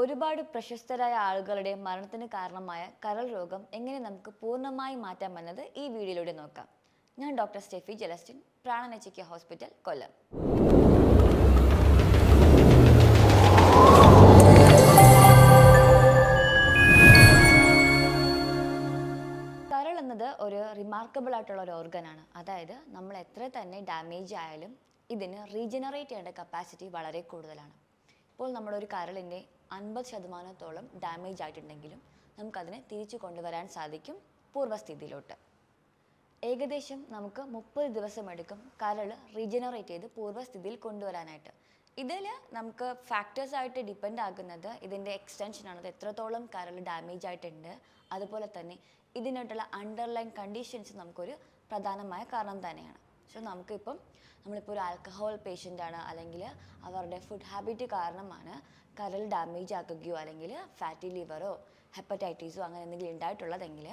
ഒരുപാട് പ്രശസ്തരായ ആളുകളുടെ മരണത്തിന് കാരണമായ കരൾ രോഗം എങ്ങനെ നമുക്ക് പൂർണമായി മാറ്റാമെന്നത് ഈ വീഡിയോയിലൂടെ നോക്കാം. ഞാൻ ഡോക്ടർ സ്റ്റെഫി ജലസ്റ്റിൻ പ്രാണനച്ചിക്ക ഹോസ്പിറ്റൽ കൊല്ലം. കരൾ എന്നത് ഒരു റിമാർക്കബിൾ ആയിട്ടുള്ള ഒരു ഓർഗനാണ് അതായത് നമ്മൾ എത്ര തന്നെ ഡാമേജ് ആയാലും ഇതിന് റീജനറേറ്റ് ചെയ്യേണ്ട കപ്പാസിറ്റി വളരെ കൂടുതലാണ്. ഇപ്പോൾ നമ്മുടെ ഒരു കരളിന്റെ അൻപത് ശതമാനത്തോളം ഡാമേജ് ആയിട്ടുണ്ടെങ്കിലും നമുക്കതിനെ തിരിച്ചു കൊണ്ടുവരാൻ സാധിക്കും പൂർവസ്ഥിതിയിലോട്ട് ഏകദേശം നമുക്ക് മുപ്പത് ദിവസം എടുക്കും കരൾ റീജനറേറ്റ് ചെയ്ത് പൂർവസ്ഥിതിയിൽ കൊണ്ടുവരാനായിട്ട്. ഇതിൽ നമുക്ക് ഫാക്ടേഴ്സായിട്ട് ഡിപ്പെൻഡ് ആകുന്നത് ഇതിന്റെ എക്സ്റ്റൻഷനാണ് അത് എത്രത്തോളം കരൾ ഡാമേജ് ആയിട്ടുണ്ട്. അതുപോലെ തന്നെ ഇതിനായിട്ടുള്ള അണ്ടർലൈൻ കണ്ടീഷൻസ് നമുക്കൊരു പ്രധാനമായ കാരണം തന്നെയാണ്. സോ നമുക്കിപ്പം നമ്മളിപ്പോൾ ഒരു ആൽക്കഹോൾ പേഷ്യന്റ് ആണ്. അല്ലെങ്കിൽ അവരുടെ ഫുഡ് ഹാബിറ്റ് കാരണമാണ് കരൾ ഡാമേജ് ആക്കുകയോ അല്ലെങ്കിൽ ഫാറ്റി ലിവറോ ഹെപ്പറ്റൈറ്റീസോ അങ്ങനെ എന്തെങ്കിലും ഉണ്ടായിട്ടുള്ളതെങ്കിൽ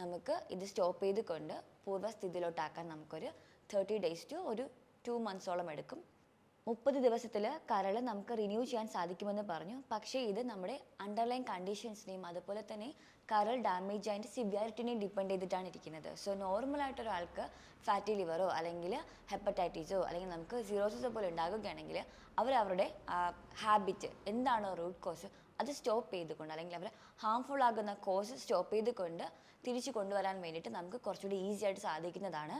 നമുക്ക് ഇത് സ്റ്റോപ്പ് ചെയ്ത് ചെയ്തുകൊണ്ട് പൂർവസ്ഥിതിയിലോട്ടാക്കാൻ നമുക്കൊരു തേർട്ടി ഡേയ്സ് ടു ഒരു ടു മന്ത്സോളം എടുക്കും. മുപ്പത് ദിവസത്തിൽ കരൾ നമുക്ക് റിന്യൂ ചെയ്യാൻ സാധിക്കുമെന്ന് പറഞ്ഞു. പക്ഷേ ഇത് നമ്മുടെ അണ്ടർലൈൻ കണ്ടീഷൻസിനെയും അതുപോലെ തന്നെ കരൾ ഡാമേജ് അതിന്റെ സിവിയാരിറ്റിനെയും ഡിപ്പെൻഡ് ചെയ്തിട്ടാണ് ഇരിക്കുന്നത്. സോ നോർമൽ ഒരാൾക്ക് ഫാറ്റി ലിവറോ അല്ലെങ്കിൽ ഹെപ്പറ്റൈറ്റിസോ അല്ലെങ്കിൽ നമുക്ക് സീറോസിസോ പോലെ ഉണ്ടാകുകയാണെങ്കിൽ അവർ അവരുടെ ഹാബിറ്റ് എന്താണോ റൂട്ട് കോസ് അത് സ്റ്റോപ്പ് ചെയ്തുകൊണ്ട് അല്ലെങ്കിൽ അവർ ഹാംഫുൾ ആകുന്ന കോസ് സ്റ്റോപ്പ് ചെയ്തുകൊണ്ട് തിരിച്ചു കൊണ്ടുവരാൻ വേണ്ടിയിട്ട് നമുക്ക് കുറച്ചുകൂടി ഈസി ആയിട്ട് സാധിക്കുന്നതാണ്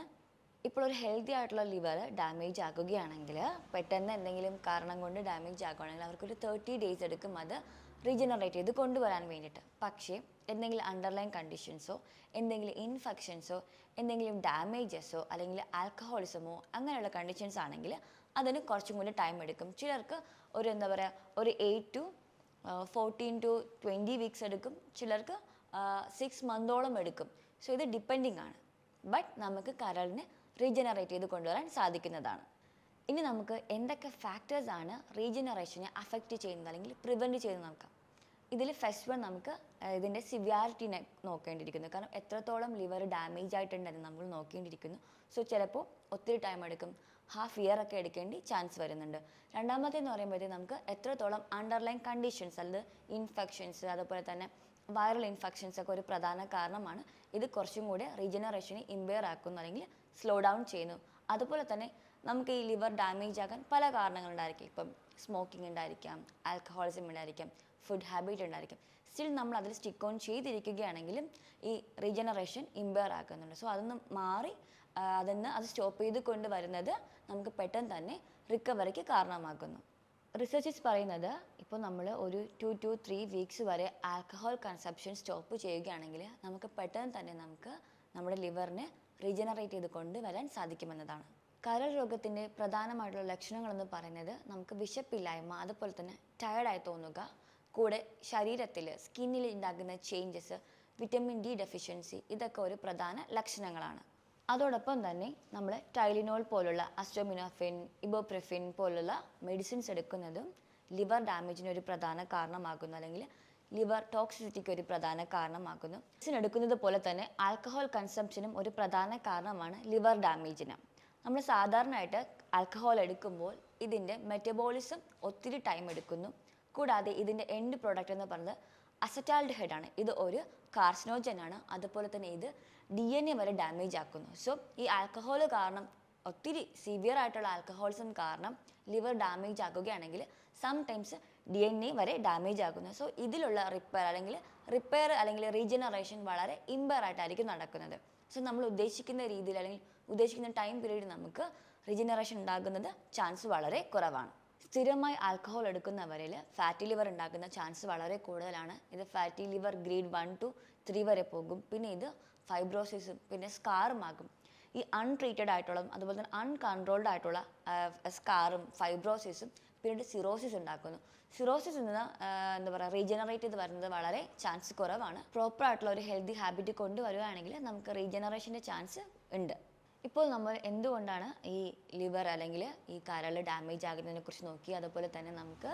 ഇപ്പോൾ ഒരു ഹെൽത്തി ആയിട്ടുള്ള ലിവർ ഡാമേജ് ആകുകയാണെങ്കിൽ പെട്ടെന്ന് എന്തെങ്കിലും കാരണം കൊണ്ട് ഡാമേജ് ആകുകയാണെങ്കിൽ അവർക്കൊരു തേർട്ടി ഡേയ്സ് എടുക്കും അത് റീജനറേറ്റ് ചെയ്ത് കൊണ്ടുവരാൻ വേണ്ടിയിട്ട്. പക്ഷേ എന്തെങ്കിലും അണ്ടർലൈൻ കണ്ടീഷൻസോ എന്തെങ്കിലും ഇൻഫെക്ഷൻസോ എന്തെങ്കിലും ഡാമേജസോ അല്ലെങ്കിൽ ആൽക്കഹോളിസമോ അങ്ങനെയുള്ള കണ്ടീഷൻസ് ആണെങ്കിൽ അതിന് കുറച്ചും കൂടി ടൈം എടുക്കും. ചിലർക്ക് ഒരു എന്താ പറയുക ഒരു eight to fourteen to twenty weeks എടുക്കും. ചിലർക്ക് സിക്സ് മന്തോളം എടുക്കും. സോ ഇത് ഡിപ്പെൻഡിങ് ആണ്. ബട്ട് നമുക്ക് കരളിനെ റീജനറേറ്റ് ചെയ്ത് കൊണ്ടുവരാൻ സാധിക്കുന്നതാണ്. ഇനി നമുക്ക് എന്തൊക്കെ ഫാക്ടേഴ്സ് ആണ് റീജനറേഷനെ അഫക്റ്റ് ചെയ്യുന്നത് അല്ലെങ്കിൽ പ്രിവെന്റ് ചെയ്യുന്നത് നോക്കാം. ഇതിൽ ഫസ്റ്റ് വൺ നമുക്ക് ഇതിന്റെ സിവിയാരിറ്റിനെ നോക്കേണ്ടിയിരിക്കുന്നു. കാരണം എത്രത്തോളം ലിവർ ഡാമേജ് ആയിട്ടുണ്ടെന്ന് നമ്മൾ നോക്കേണ്ടിയിരിക്കുന്നു. സോ ചിലപ്പോൾ ഒത്തിരി ടൈം എടുക്കും. ഹാഫ് ഇയർ ഒക്കെ എടുക്കേണ്ടി ചാൻസ് വരുന്നുണ്ട്. രണ്ടാമത്തേന്ന് പറയുമ്പോഴത്തേക്ക് നമുക്ക് എത്രത്തോളം അണ്ടർലൈൻ കണ്ടീഷൻസ് അതായത് ഇൻഫെക്ഷൻസ് അതുപോലെ തന്നെ വൈറൽ ഇൻഫെക്ഷൻസ് ഒക്കെ ഒരു പ്രധാന കാരണമാണ്. ഇത് കുറച്ചും കൂടെ റീജനറേഷനെ ഇമ്പയർ ആക്കുന്നു. അല്ലെങ്കിൽ സ്ലോ ഡൗൺ ചെയ്യുന്നു. അതുപോലെ തന്നെ നമുക്ക് ഈ ലിവർ ഡാമേജ് ആകാൻ പല കാരണങ്ങളുണ്ടായിരിക്കും ഇപ്പം സ്മോക്കിംഗ് ഉണ്ടായിരിക്കാം ആൽക്കഹോളിസം ഉണ്ടായിരിക്കാം ഫുഡ് ഹാബിറ്റ് ഉണ്ടായിരിക്കും. സ്റ്റിൽ നമ്മൾ അതിൽ സ്റ്റിക്ക് ഓൺ ചെയ്തിരിക്കുകയാണെങ്കിലും ഈ റീജനറേഷൻ ഇമ്പയർ ആക്കുന്നുണ്ട്. സോ അതൊന്ന് മാറി അതിന്ന് അത് സ്റ്റോപ്പ് ചെയ്ത് കൊണ്ടുവരുന്നത് നമുക്ക് പെട്ടെന്ന് തന്നെ റിക്കവറിക്ക് കാരണമാകുന്നു റിസർച്ചസ് പറയുന്നത് ഇപ്പോൾ നമ്മൾ ഒരു ടു ടു ത്രീ വീക്സ് വരെ ആൽക്കഹോൾ കൺസപ്ഷൻ സ്റ്റോപ്പ് ചെയ്യുകയാണെങ്കിൽ നമുക്ക് പെട്ടെന്ന് തന്നെ നമുക്ക് നമ്മുടെ ലിവറിനെ റീജനറേറ്റ് ചെയ്ത് കൊണ്ടുവരാൻ സാധിക്കുമെന്നതാണ്. കരൾ രോഗത്തിന്റെ പ്രധാനമായിട്ടുള്ള ലക്ഷണങ്ങൾ എന്ന് പറയുന്നത് നമുക്ക് വിശപ്പില്ലായ്മ അതുപോലെ തന്നെ ടയർഡായി തോന്നുക കൂടെ ശരീരത്തിൽ സ്കിന്നിൽ ഉണ്ടാകുന്ന ചേഞ്ചസ് വിറ്റമിൻ ഡി ഡെഫിഷ്യൻസി ഇതൊക്കെ ഒരു പ്രധാന ലക്ഷണങ്ങളാണ്. അതോടൊപ്പം തന്നെ നമ്മൾ ടൈലിനോൾ പോലുള്ള അസ്റ്റോമിനോഫിൻ ഇബോപ്രിഫിൻ പോലുള്ള മെഡിസിൻസ് എടുക്കുന്നതും ലിവർ ഡാമേജിന് ഒരു പ്രധാന കാരണമാകുന്നു. അല്ലെങ്കിൽ ലിവർ ടോക്സിസിറ്റിക്ക് ഒരു പ്രധാന കാരണമാകുന്നു. എടുക്കുന്നത് പോലെ തന്നെ ആൽക്കഹോൾ കൺസംഷനും ഒരു പ്രധാന കാരണമാണ് ലിവർ ഡാമേജിന് നമ്മൾ സാധാരണയായിട്ട് ആൽക്കഹോൾ എടുക്കുമ്പോൾ ഇതിന്റെ മെറ്റബോളിസം ഒത്തിരി ടൈം എടുക്കുന്നു. കൂടാതെ ഇതിന്റെ എൻഡ് പ്രോഡക്റ്റ് എന്ന് പറയുന്നത് അസറ്റാൽഡിഹൈഡ് ആണ്. ഇത് ഒരു കാർസിനോജൻ ആണ്. അതുപോലെ തന്നെ ഇത് ഡി എൻ എ വരെ ഡാമേജ് ആക്കുന്നു. സോ ഈ ആൽക്കഹോൾ കാരണം ഒത്തിരി സിവിയർ ആയിട്ടുള്ള ആൽക്കഹോൾസും കാരണം ലിവർ ഡാമേജ് ആക്കുകയാണെങ്കിൽ സംടൈംസ് ഡി എൻ എ വരെ ഡാമേജ് ആക്കുന്നത് സോ ഇതിലുള്ള റിപ്പയർ അല്ലെങ്കിൽ റിപ്പയർ അല്ലെങ്കിൽ റീജനറേഷൻ വളരെ ഇമ്പയർ ആയിട്ടായിരിക്കും നടക്കുന്നത്. സോ നമ്മൾ ഉദ്ദേശിക്കുന്ന രീതിയിൽ അല്ലെങ്കിൽ ഉദ്ദേശിക്കുന്ന ടൈം പീരീഡ് നമുക്ക് റീജനറേഷൻ ഉണ്ടാകുന്നത് ചാൻസ് വളരെ കുറവാണ്. സ്ഥിരമായി ആൽക്കഹോൾ എടുക്കുന്നവരിൽ ഫാറ്റി ലിവർ ഉണ്ടാക്കുന്ന ചാൻസ് വളരെ കൂടുതലാണ്. ഇത് fatty liver grade one two three വരെ പോകും. പിന്നെ ഇത് ഫൈബ്രോസിസും പിന്നെ സ്കാറുമാകും ഈ അൺട്രീറ്റഡ് ആയിട്ടുള്ള അതുപോലെ തന്നെ അൺകൺട്രോൾഡ് ആയിട്ടുള്ള സ്കാറും ഫൈബ്രോസിസും പിന്നീട് സിറോസിസ് ഉണ്ടാക്കുന്നു. സിറോസിസ് നിന്ന് എന്താ പറയുക റീജനറേറ്റ് ചെയ്ത് വരുന്നത് വളരെ ചാൻസ് കുറവാണ്. പ്രോപ്പർ ആയിട്ടുള്ള ഒരു ഹെൽത്തി ഹാബിറ്റ് കൊണ്ടുവരികയാണെങ്കിൽ നമുക്ക് റീജനറേഷന്റെ ചാൻസ് ഉണ്ട്. ഇപ്പോൾ നമ്മൾ എന്തുകൊണ്ടാണ് ഈ ലിവർ അല്ലെങ്കിൽ ഈ കരൾ ഡാമേജ് ആകുന്നതിനെ കുറിച്ച് നോക്കി അതുപോലെ തന്നെ നമുക്ക്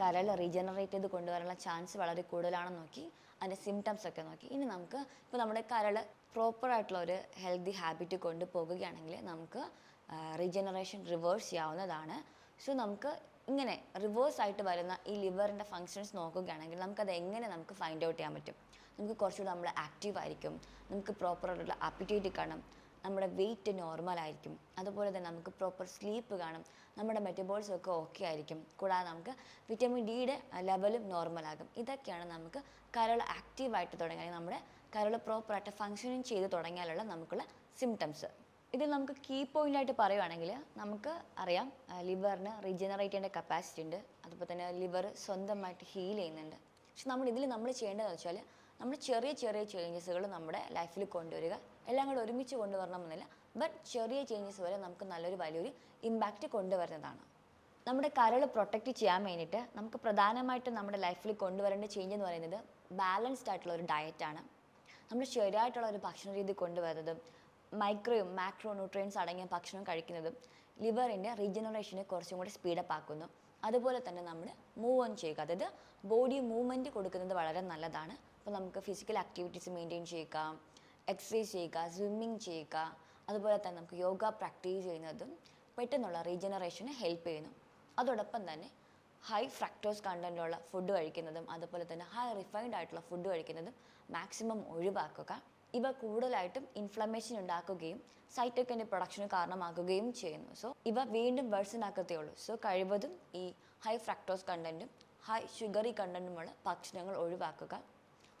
കരൾ റീജനറേറ്റ് ചെയ്ത് കൊണ്ടുവരാനുള്ള ചാൻസ് വളരെ കൂടുതലാണെന്ന് നോക്കി അതിന്റെ സിംറ്റംസ് ഒക്കെ നോക്കി. ഇനി നമുക്ക് ഇപ്പോൾ നമ്മുടെ കരൾ പ്രോപ്പർ ആയിട്ടുള്ള ഒരു ഹെൽത്തി ഹാബിറ്റ് കൊണ്ടുപോകുകയാണെങ്കിൽ നമുക്ക് റീജനറേഷൻ റിവേഴ്സ് ചെയ്യാവുന്നതാണ്. സോ നമുക്ക് ഇങ്ങനെ റിവേഴ്സ് ആയിട്ട് വരുന്ന ഈ ലിവറിന്റെ ഫങ്ഷൻസ് നോക്കുകയാണെങ്കിൽ നമുക്കത് എങ്ങനെ നമുക്ക് ഫൈൻഡ് ഔട്ട് ചെയ്യാൻ പറ്റും? നമുക്ക് കുറച്ചുകൂടെ നമ്മൾ ആക്റ്റീവ് ആയിരിക്കും. നമുക്ക് പ്രോപ്പർ ആയിട്ടുള്ള അപ്പിറ്റേറ്റ് കാണും. നമ്മുടെ വെയിറ്റ് നോർമൽ ആയിരിക്കും. അതുപോലെ തന്നെ നമുക്ക് പ്രോപ്പർ സ്ലീപ്പ് കാണും. നമ്മുടെ മെറ്റബോൾസ് ഒക്കെ ഓക്കെ ആയിരിക്കും. കൂടാതെ നമുക്ക് വിറ്റമിൻ ഡിയുടെ ലെവലും നോർമൽ ആകും. ഇതൊക്കെയാണ് നമുക്ക് കരൾ ആക്റ്റീവായിട്ട് തുടങ്ങിയാൽ നമ്മുടെ കരൾ പ്രോപ്പറായിട്ട് ഫങ്ഷനിങ് ചെയ്ത് തുടങ്ങിയാലുള്ള നമുക്കുള്ള സിംറ്റംസ് ഇതിൽ നമുക്ക് കീ പോയിന്റ് ആയിട്ട് പറയുവാണെങ്കിൽ നമുക്ക് അറിയാം ലിവറിന് റീജനറേറ്റ് ചെയ്യേണ്ട കപ്പാസിറ്റി ഉണ്ട്. അതുപോലെ തന്നെ ലിവർ സ്വന്തമായിട്ട് ഹീൽ ചെയ്യുന്നുണ്ട്. പക്ഷെ നമ്മൾ ഇതിൽ നമ്മൾ ചെയ്യേണ്ടതെന്ന് വെച്ചാൽ നമ്മൾ ചെറിയ ചെറിയ ചേഞ്ചസുകൾ നമ്മുടെ ലൈഫിൽ കൊണ്ടുവരിക. എല്ലാം കൂടെ ഒരുമിച്ച് കൊണ്ടുവരണമെന്നില്ല ബട്ട് ചെറിയ ചേഞ്ചസ് വരെ നമുക്ക് നല്ലൊരു വലിയൊരു ഇമ്പാക്റ്റ് കൊണ്ടുവരുന്നതാണ്. നമ്മുടെ കരൾ പ്രൊട്ടക്റ്റ് ചെയ്യാൻ വേണ്ടിയിട്ട് നമുക്ക് പ്രധാനമായിട്ട് നമ്മുടെ ലൈഫിൽ കൊണ്ടുവരേണ്ട ചേഞ്ച് എന്ന് പറയുന്നത് ബാലൻസ്ഡ് ആയിട്ടുള്ള ഒരു ഡയറ്റാണ് നമ്മൾ ശരിയായിട്ടുള്ള ഒരു ഭക്ഷണ രീതി കൊണ്ടുവരുന്നതും മൈക്രോയും മാക്രോ ന്യൂട്രിയൻസ് അടങ്ങിയ ഭക്ഷണം കഴിക്കുന്നതും ലിവറിന്റെ റീജനറേഷനെ കുറച്ചും കൂടി സ്പീഡപ്പ് ആക്കുന്നു. അതുപോലെ തന്നെ നമ്മൾ മൂവ് ഓൺ ചെയ്യുക. അതായത് ബോഡി മൂവ്മെന്റ് കൊടുക്കുന്നത് വളരെ നല്ലതാണ്. അപ്പോൾ നമുക്ക് ഫിസിക്കൽ ആക്ടിവിറ്റീസ് മെയിന്റെയിൻ ചെയ്യുക എക്സസൈസ് ചെയ്യുക സ്വിമ്മിങ് ചെയ്യുക. അതുപോലെ തന്നെ നമുക്ക് യോഗ പ്രാക്ടീസ് ചെയ്യുന്നതും പെട്ടെന്നുള്ള റീജനറേഷന് ഹെൽപ്പ് ചെയ്യുന്നു. അതോടൊപ്പം തന്നെ ഹൈ ഫ്രക്ടോസ് കണ്ടന്റുള്ള ഫുഡ് കഴിക്കുന്നതും അതുപോലെ തന്നെ ഹൈ റിഫൈൻഡ് ആയിട്ടുള്ള ഫുഡ് കഴിക്കുന്നതും മാക്സിമം ഒഴിവാക്കുക. ഇവ കൂടുതലായിട്ടും ഇൻഫ്ലമേഷൻ ഉണ്ടാക്കുകയും സൈറ്റോക്കിന്റെ പ്രൊഡക്ഷന് കാരണമാക്കുകയും ചെയ്യുന്നു. സോ ഇവ വീണ്ടും വേഴ്സനാക്കത്തേ ഉള്ളൂ. സോ കഴിവതും ഈ ഹൈ ഫ്രാക്ടോസ് കണ്ടന്റും ഹൈ ഷുഗറി കണ്ടന്റുമുള്ള ഭക്ഷണങ്ങൾ ഒഴിവാക്കുക.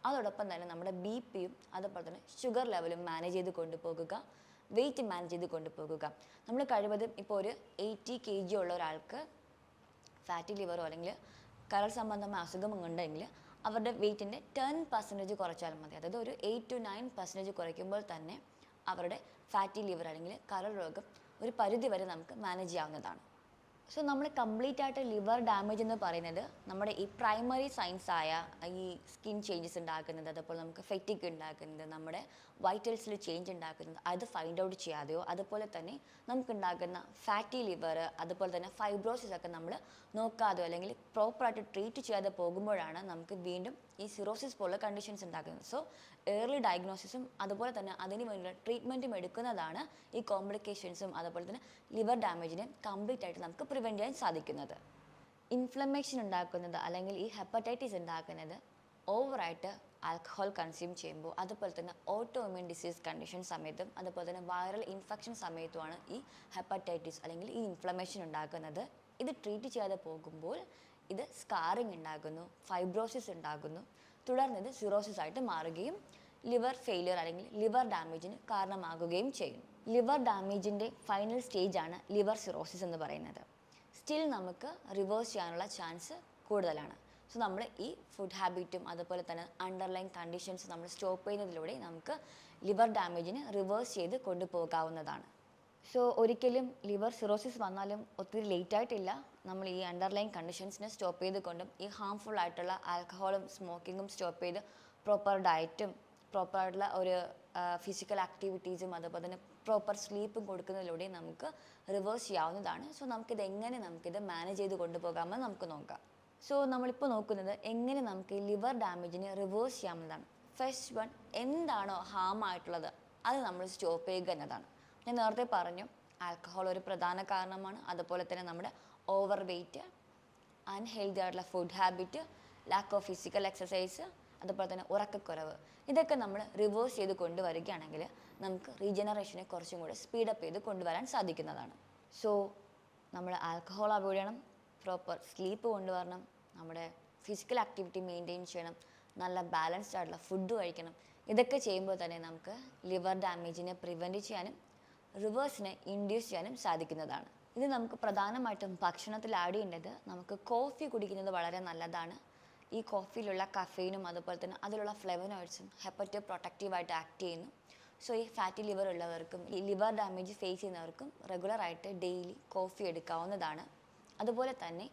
അതോടൊപ്പം തന്നെ നമ്മുടെ ബി പിയും അതുപോലെ തന്നെ ഷുഗർ ലെവലും മാനേജ് ചെയ്ത് കൊണ്ടുപോകുക വെയിറ്റ് മാനേജ് ചെയ്ത് കൊണ്ടുപോകുക. നമ്മൾ കഴിവതും ഇപ്പോൾ ഒരു എയ്റ്റി കെ ജി ഉള്ള ഒരാൾക്ക് ഫാറ്റി ലിവറോ അല്ലെങ്കിൽ കരൾ സംബന്ധമായ അസുഖം ഉണ്ടെങ്കിൽ അവരുടെ വെയിറ്റിന്റെ ടെൻ പെർസെന്റേജ് കുറച്ചാൽ മതി. അതായത് ഒരു എയ്റ്റ് ടു നയൻ പെർസെന്റേജ് കുറയ്ക്കുമ്പോൾ തന്നെ അവരുടെ ഫാറ്റി ലിവർ അല്ലെങ്കിൽ കരൾ രോഗം ഒരു പരിധി വരെ നമുക്ക് മാനേജ് ചെയ്യാവുന്നതാണ്. സോ നമ്മൾ കംപ്ലീറ്റ് ആയിട്ട് ലിവർ ഡാമേജ് എന്ന് പറയുന്നത് നമ്മുടെ ഈ പ്രൈമറി സയൻസ് ആയ ഈ സ്കിൻ ചേഞ്ചസ് ഉണ്ടാക്കുന്നത് അതുപോലെ നമുക്ക് ഫെറ്റിക് ഉണ്ടാക്കുന്നത് നമ്മുടെ വൈറ്റൽസിൽ ചേഞ്ച് ഉണ്ടാക്കുന്നത് അത് ഫൈൻഡ് ഔട്ട് ചെയ്യാതെയോ അതുപോലെ തന്നെ നമുക്കുണ്ടാക്കുന്ന ഫാറ്റി ലിവർ അതുപോലെ തന്നെ ഫൈബ്രോസിസ് ഒക്കെ നമ്മൾ നോക്കാതെയോ അല്ലെങ്കിൽ പ്രോപ്പറായിട്ട് ട്രീറ്റ് ചെയ്യാതെ പോകുമ്പോഴാണ് നമുക്ക് വീണ്ടും ഈ സിറോസിസ് പോലുള്ള കണ്ടീഷൻസ് ഉണ്ടാക്കുന്നത് സോ ഏർലി ഡയഗ്നോസിസും അതുപോലെ തന്നെ അതിന് വേണ്ടിയുള്ള ട്രീറ്റ്മെന്റും എടുക്കുന്നതാണ് ഈ കോംപ്ലിക്കേഷൻസും അതുപോലെ തന്നെ ലിവർ ഡാമേജിനെ കംപ്ലീറ്റ് ആയിട്ട് നമുക്ക് പ്രിവെന്റ് ചെയ്യാൻ സാധിക്കുന്നത്. ഇൻഫ്ലമേഷൻ ഉണ്ടാക്കുന്നത് അല്ലെങ്കിൽ ഈ ഹെപ്പറ്റൈറ്റിസ് ഉണ്ടാക്കുന്നത് ഓവറായിട്ട് ആൽക്കഹോൾ കൺസ്യൂം ചെയ്യുമ്പോൾ അതുപോലെ തന്നെ ഓട്ടോ ഇമ്യൂൺ ഡിസീസ് കണ്ടീഷൻ സമയത്തും അതുപോലെ തന്നെ വൈറൽ ഇൻഫെക്ഷൻ സമയത്തുമാണ് ഈ ഹെപ്പറ്റൈറ്റിസ് അല്ലെങ്കിൽ ഈ ഇൻഫ്ലമേഷൻ ഉണ്ടാക്കുന്നത്. ഇത് ട്രീറ്റ് ചെയ്യാതെ പോകുമ്പോൾ ഇത് സ്കാറിങ് ഉണ്ടാകുന്നു ഫൈബ്രോസിസ് ഉണ്ടാകുന്നു തുടർന്ന് ഇത് സിറോസിസ് ആയിട്ട് മാറുകയും ലിവർ ഫെയിലിയർ അല്ലെങ്കിൽ ലിവർ ഡാമേജിന് കാരണമാകുകയും ചെയ്യും. ലിവർ ഡാമേജിന്റെ ഫൈനൽ സ്റ്റേജ് ആണ് ലിവർ സിറോസിസ് എന്ന് പറയുന്നത്. സ്റ്റിൽ നമുക്ക് റിവേഴ്സ് ചെയ്യാനുള്ള ചാൻസ് കൂടുതലാണ്. സോ നമ്മൾ ഈ ഫുഡ് ഹാബിറ്റും അതുപോലെ തന്നെ അണ്ടർലൈൻ കണ്ടീഷൻസ് നമ്മൾ സ്റ്റോപ്പ് ചെയ്യുന്നതിലൂടെ നമുക്ക് ലിവർ ഡാമേജിന് റിവേഴ്സ് ചെയ്ത് കൊണ്ടുപോകാവുന്നതാണ്. സോ ഒരിക്കലും ലിവർ സിറോസിസ് വന്നാലും ഒത്തിരി ലേറ്റ് ആയിട്ടില്ല. നമ്മൾ ഈ അണ്ടർലൈൻ കണ്ടീഷൻസിനെ സ്റ്റോപ്പ് ചെയ്തുകൊണ്ടും ഈ ഹാംഫുൾ ആയിട്ടുള്ള ആൽക്കഹോളും സ്മോക്കിങ്ങും സ്റ്റോപ്പ് ചെയ്ത് പ്രോപ്പർ ഡയറ്റും പ്രോപ്പറായിട്ടുള്ള ഒരു ഫിസിക്കൽ ആക്ടിവിറ്റീസും അതുപോലെ തന്നെ പ്രോപ്പർ സ്ലീപ്പും കൊടുക്കുന്നതിലൂടെ നമുക്ക് റിവേഴ്സ് ചെയ്യാവുന്നതാണ്. സോ നമുക്കിത് എങ്ങനെ നമുക്കിത് മാനേജ് ചെയ്ത് കൊണ്ടുപോകാമെന്ന് നമുക്ക് നോക്കാം. സോ നമ്മളിപ്പോൾ നോക്കുന്നത് എങ്ങനെ നമുക്ക് ലിവർ ഡാമേജിനെ റിവേഴ്സ് ചെയ്യാമെന്നതാണ് ഫസ്റ്റ് വൺ എന്താണോ ഹാം ആയിട്ടുള്ളത് അത് നമ്മൾ സ്റ്റോപ്പ് ചെയ്യുക എന്നതാണ്. ഞാൻ നേരത്തെ പറഞ്ഞു ആൽക്കഹോൾ ഒരു പ്രധാന കാരണമാണ്. അതുപോലെ തന്നെ നമ്മുടെ ഓവർ വെയ്റ്റ് അൺഹെൽതി ആയിട്ടുള്ള food habit lack of physical exercise അതുപോലെ തന്നെ ഉറക്കക്കുറവ്. ഇതൊക്കെ നമ്മൾ റിവേഴ്സ് ചെയ്ത് കൊണ്ടുവരികയാണെങ്കിൽ നമുക്ക് റീജനറേഷനെ കുറച്ചും കൂടെ സ്പീഡപ്പ് ചെയ്ത് കൊണ്ടുവരാൻ സാധിക്കുന്നതാണ്. സോ നമ്മൾ ആൽക്കഹോൾ അവോയ്ഡ് ചെയ്യണം പ്രോപ്പർ സ്ലീപ്പ് കൊണ്ടുവരണം നമ്മുടെ ഫിസിക്കൽ ആക്ടിവിറ്റി മെയിന്റെയിൻ ചെയ്യണം നല്ല ബാലൻസ്ഡ് ആയിട്ടുള്ള ഫുഡ് കഴിക്കണം. ഇതൊക്കെ ചെയ്യുമ്പോൾ തന്നെ നമുക്ക് ലിവർ ഡാമേജിനെ പ്രിവെന്റ് ചെയ്യാനും റിവേഴ്സിനെ ഇൻഡ്യൂസ് ചെയ്യാനും സാധിക്കുന്നതാണ്. ഇത് നമുക്ക് പ്രധാനമായിട്ടും ഭക്ഷണത്തിൽ ആഡ് ചെയ്യേണ്ടത് നമുക്ക് കോഫി കുടിക്കുന്നത് വളരെ നല്ലതാണ്. ഈ കോഫിയിലുള്ള കഫീനും അതുപോലെ തന്നെ അതിലുള്ള ഫ്ലെവനോയിഡ്സും ഹെപ്പറ്റോ പ്രൊട്ടക്റ്റീവായിട്ട് ആക്ട് ചെയ്യുന്നു. സോ ഈ ഫാറ്റി ലിവർ ഉള്ളവർക്കും ഈ ലിവർ ഡാമേജ് ഫേസ് ചെയ്യുന്നവർക്കും റെഗുലറായിട്ട് ഡെയിലി കോഫി എടുക്കാവുന്നതാണ്. അതുപോലെ തന്നെ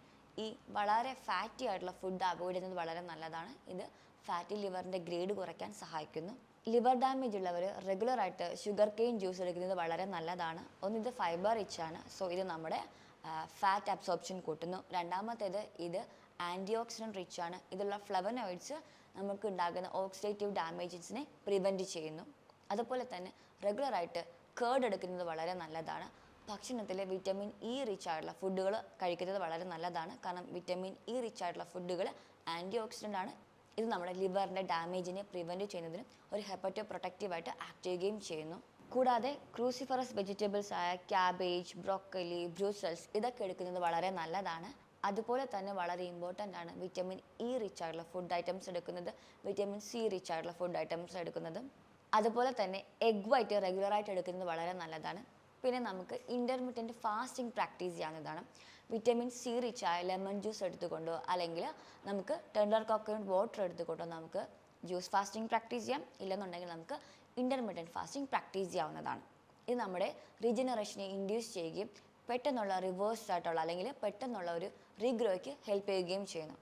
ഈ വളരെ ഫാറ്റി ആയിട്ടുള്ള ഫുഡ് അവോയ്ഡ് ചെയ്യുന്നത് വളരെ നല്ലതാണ്. ഇത് ഫാറ്റി ലിവറിന്റെ ഗ്രേഡ് കുറയ്ക്കാൻ സഹായിക്കുന്നു. ലിവർ ഡാമേജ് ഉള്ളവർ റെഗുലറായിട്ട് ഷുഗർ കെയിൻ ജ്യൂസ് എടുക്കുന്നത് വളരെ നല്ലതാണ്. ഒന്ന് ഇത് ഫൈബർ റിച്ച് ആണ്. സോ ഇത് നമ്മുടെ ഫാറ്റ് അബ്സോർപ്ഷൻ കൂട്ടുന്നു. രണ്ടാമത്തേത് ഇത് ആന്റി ഓക്സിഡന്റ് റിച്ച് ആണ്. ഇതിലുള്ള ഫ്ലവനോയിഡ്സ് നമുക്ക് ഉണ്ടാകുന്ന ഓക്സിഡേറ്റീവ് ഡാമേജസിനെ പ്രിവെന്റ് ചെയ്യുന്നു. അതുപോലെ തന്നെ റെഗുലറായിട്ട് കേർഡ് എടുക്കുന്നത് വളരെ നല്ലതാണ്. ഭക്ഷണത്തിൽ വിറ്റമിൻ ഇ റിച്ച് ആയിട്ടുള്ള ഫുഡുകൾ കഴിക്കുന്നത് വളരെ നല്ലതാണ്. കാരണം വിറ്റമിൻ ഇ റിച്ച് ആയിട്ടുള്ള ഫുഡുകൾ ആന്റി ഓക്സിഡന്റ് ആണ്. ഇത് നമ്മുടെ ലിവറിന്റെ ഡാമേജിനെ പ്രിവെന്റ് ചെയ്യുന്നതിനും ഒരു ഹെപ്പറ്റോ പ്രൊട്ടക്റ്റീവായിട്ട് ആക്ട് ചെയ്യുകയും ചെയ്യുന്നു. കൂടാതെ ക്രൂസിഫറസ് വെജിറ്റബിൾസ് ആയ ക്യാബേജ് ബ്രോക്കലി ബ്രൂസൽസ് ഇതൊക്കെ എടുക്കുന്നത് വളരെ നല്ലതാണ്. അതുപോലെ തന്നെ വളരെ ഇമ്പോർട്ടന്റ് ആണ് വിറ്റമിൻ ഇ റിച്ച് ആയിട്ടുള്ള ഫുഡ് ഐറ്റംസ് എടുക്കുന്നത്. വിറ്റമിൻ സി റിച്ച് ആയിട്ടുള്ള ഫുഡ് ഐറ്റംസ് എടുക്കുന്നത്. അതുപോലെ തന്നെ എഗ് വൈറ്റ് റെഗുലറായിട്ട് എടുക്കുന്നത് വളരെ നല്ലതാണ്. പിന്നെ നമുക്ക് ഇന്റർമീഡിയന്റ് ഫാസ്റ്റിംഗ് പ്രാക്ടീസ് ചെയ്യാവുന്നതാണ്. വിറ്റമിൻ സി റിച്ച് ആയ ലെമൺ ജ്യൂസ് എടുത്തുകൊണ്ടോ അല്ലെങ്കിൽ നമുക്ക് ടെൻഡർ കോക്കനട്ട് വാട്ടർ എടുത്തുകൊണ്ടോ നമുക്ക് ജ്യൂസ് ഫാസ്റ്റിംഗ് പ്രാക്ടീസ് ചെയ്യാം. ഇല്ലെന്നുണ്ടെങ്കിൽ നമുക്ക് ഇന്റർമീഡിയന്റ് ഫാസ്റ്റിംഗ് പ്രാക്ടീസ് ചെയ്യാവുന്നതാണ്. ഇത് നമ്മുടെ റീജനറേഷനെ ഇൻഡ്യൂസ് ചെയ്യുകയും പെട്ടെന്നുള്ള റിവേഴ്സ് ആയിട്ടുള്ള അല്ലെങ്കിൽ പെട്ടെന്നുള്ള ഒരു റീഗ്രോയ്ക്ക് ഹെൽപ്പ് ചെയ്യുകയും ചെയ്യുന്നു.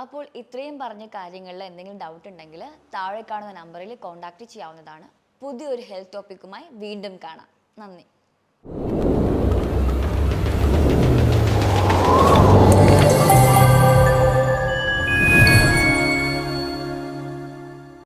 അപ്പോൾ ഇത്രയും പറഞ്ഞ കാര്യങ്ങളിൽ എന്തെങ്കിലും ഡൗട്ട് ഉണ്ടെങ്കിൽ താഴെ കാണുന്ന നമ്പറിൽ കോൺടാക്റ്റ് ചെയ്യാവുന്നതാണ്. പുതിയൊരു ഹെൽത്ത് ടോപ്പിക്കുമായി വീണ്ടും കാണാം. നന്ദി.